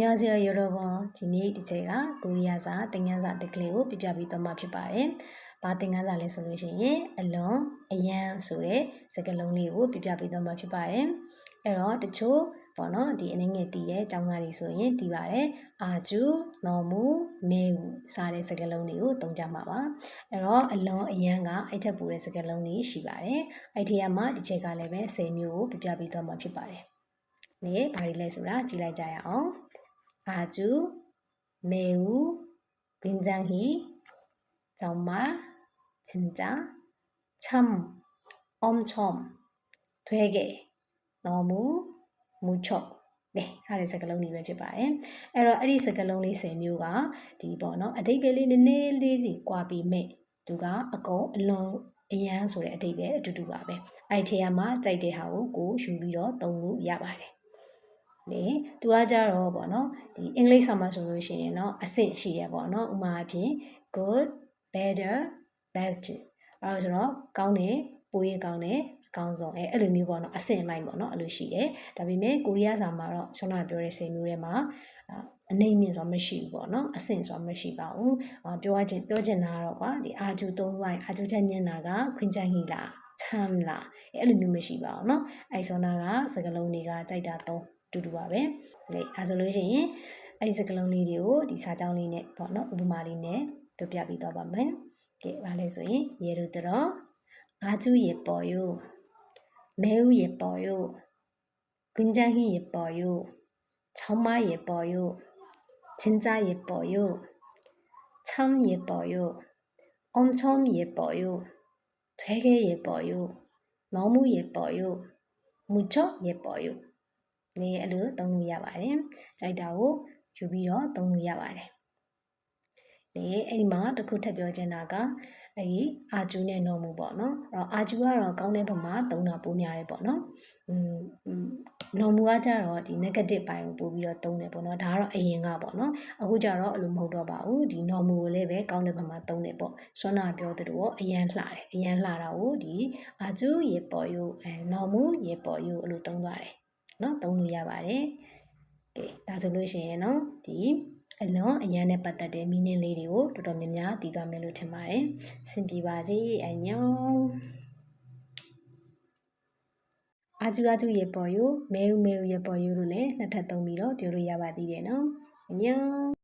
ညာစရာရောဘောဒီနေ့ဒီချိန်ကကိုရီးယားစာသင်ခန်းစာတက်ကလေးကိုပြပြပြီးသွားမှာဖြစ်ပါတယ်။ဘာသင်ခန်းစာလဲဆိုလို့ရှိရင်အလွန်အယံဆိုတဲ့စကားလုံးလေးကိုပြပြပြီးသွားမှာဖြစ်ပါတယ်။အဲ့တော့တချို့ပေါ့နော်ဒီအနေငယ်တည်တဲ့ကျောင်းသားတွေဆိုရင်တည်ပါတယ်။အာကျူနော်မူမေဝူစတဲ့စကားလုံးတွေကိုသုံးကြမှာပါ။အဲ့တော့အလွန်အယံကအဲ့ထက်ပိုတဲ့စကားလုံးတွေရှိပါတယ်။အဲ့ဒီကမှဒီချိန်ကလည်းပဲ10မျိုးကိုပြပြပြီးသွားမှာဖြစ်ပါတယ်။ဒီဘာတွေလဲဆိုတာကြည့်လိုက်ကြရအောင်။ 아주 매우 굉장히 정말 진짜 참 엄청 되게 너무 무척 네 사례စကားလုံးတွေပဲဖြစ်ပါတယ်အဲ့တော့အဲ့ဒီစကားလုံးလေး10မျိုးကဒီပေါ့နော်အတိတ်ပဲလေးနည်းနည်းလေးစီကွာပြီးမဲ့သူကအကုန်အလွန်အရန်ဆိုတဲ့အတိတ်ပဲအတူတူပါပဲအဲ့ဒီထဲမှာကြိုက်တဲ့ဟာကိုကိုယူပြီးတော့သုံးလို့ရပါတယ် လေသူကကြတော့ပေါ့နော်ဒီအင်္ဂလိပ်စာမှာဆိုလို့ရှိရင်တော့အဆင့်ရှိရပေါ့နော်ဥမာအဖြစ် good better best အဲဒါဆိုတော့ကောင်းတယ်ပိုရင်ကောင်းတယ်အကောင်းဆုံးအဲအဲ့လိုမျိုးပေါ့နော်အဆင့်လိုက်ပေါ့နော်အဲ့လိုရှိတယ်ဒါပေမဲ့ကိုရီးယားစာမှာတော့ဆောနာပြောတဲ့စိတ်မျိုးတွေမှာအနေမြင့်ဆိုတာမရှိဘူးပေါ့နော်အဆင့်ဆိုတာမရှိပါဘူးပြောရချင်းပြောချင်တာကတော့ကွာဒီအာဂျူသုံးလိုက်အာဂျူချက်မျက်နာကခွင်ချန်ဟီလာချမ်လာအဲ့လိုမျိုးမရှိပါဘူးเนาะအဲ့ဆောနာကစကလုံးတွေကကြိုက်တာသုံး တူတူပါပဲ။လေအဲဆိုလို့ရှိရင်အဲ့ဒီစကလုံးလေးတွေကိုဒီစာကြောင်းလေးနဲ့ပေါ့နော်ဥပမာလေးနဲ့ပြောပြပြီးတော့ပါမယ်။ကဲဘာလဲဆိုရင်예를 들어 아주 예뻐요. 매우 예뻐요. 굉장히 예뻐요. 정말 예뻐요. 진짜 예뻐요. 참 예뻐요. 엄청 예뻐요. 되게 예뻐요. 너무 예뻐요. 무척 예뻐요. နေအဲ့လိုသုံးလို့ရပါတယ်။ကြိုက်တာကိုယူပြီးတော့သုံးလို့ရပါတယ်။နေအဲ့ဒီမှာတစ်ခုထပ်ပြောချင်တာကအဲ့ဒီအာဂျူနဲ့နော်မူပေါ့နော်။အဲ့တော့အာဂျူကတော့ကောင်းတဲ့ဘက်မှာသုံးတာပိုများတယ်ပေါ့နော်။อืมနော်မူကကြတော့ဒီ negative ဘိုင်းကိုပို့ပြီးတော့သုံးတယ်ပေါ့နော်။ဒါကတော့အရင်ကပေါ့နော်။အခုကျတော့အဲ့လိုမဟုတ်တော့ပါဘူး။ဒီနော်မူကိုလည်းပဲကောင်းတဲ့ဘက်မှာသုံးတယ်ပေါ့။ဆွမ်းနာပြောသလိုရောအရန်လှတယ်။အရန်လှတာကိုဒီအာဂျူရေပေါ်ယူအဲနော်မူရေပေါ်ယူအဲ့လိုသုံးသွားတယ်။ เนาะသုံးလို့ရပါတယ်ကဲဒါဆိုလို့ရှိရင်เนาะဒီအလွန်အရန်နဲ့ပတ်သက်တဲ့ meaning လေးတွေကိုတော်တော်များများသိသွားမယ်လို့ထင်ပါတယ်စင်ပြေပါစေအညောအာကျူအာကျူရေပေါ်ယူမဲဦးမဲဦးရေပေါ်ယူလို့လည်းနှစ်ထပ်သုံးပြီးတော့ပြောလို့ရပါသေးတယ်နော်အညော